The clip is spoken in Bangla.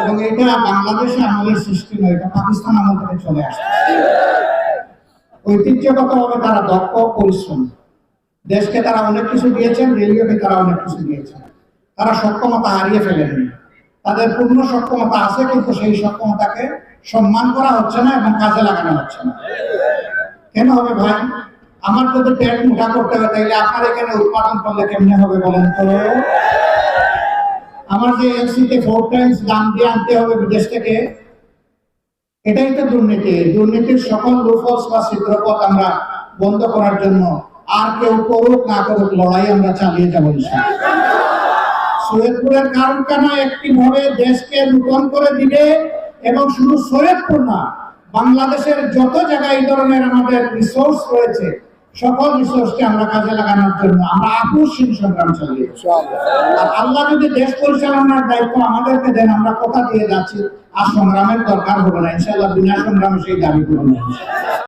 এবং এটা বাংলাদেশে সৃষ্টি নয়, এটা পাকিস্তান আমল থেকে চলে আসছে। তারা দক্ষ পরিশ্রম। দেশকে তারা অনেক কিছু দিয়েছেন রেলওয়েকে তারা অনেক কিছু দিয়েছেন। তারা সক্ষমতা হারিয়ে ফেলেননি। তাদের পূর্ণ সক্ষমতা আছে, কিন্তু সেই সক্ষমতাকে সম্মান করা হচ্ছে না এবং কাজে লাগানো হচ্ছে না। কেন হবে ভাই? আমার যদি পেট মোটা করতে হবে তাইলে আপনার এখানে উৎপাদন করলে কেমনে হবে বলেন তো? আমার যে এলসিতে ফোর টাইমস দাম দিয়ে আনতে হবে বিদেশ থেকে, এটাই তো দুর্নীতি দুর্নীতির সকল লুফলস বা ছিদ্রপথ আমরা বন্ধ করার জন্য আর কেউ করুক, না করুক, লড়াই আমরা চালিয়ে যাব। সৈয়দপুরের কারণ কেন একটি ভাবে দেশকে নূতন করে দিবে এবং শুধু সৈয়দপুর না, বাংলাদেশের যত জায়গায় এই ধরনের আমাদের রিসোর্স রয়েছে সকল রিসোর্সকে আমরা কাজে লাগানোর জন্য আমরা আপুসীন সংগ্রাম চালিয়ে আর আল্লাহ যদি দেশ পরিচালনার দায়িত্ব আমাদেরকে দেন আমরা কথা দিয়ে যাচ্ছি আর সংগ্রামের দরকার হবে না। ইনশাল্লাহ বিনা সংগ্রামে সেই দাবি করব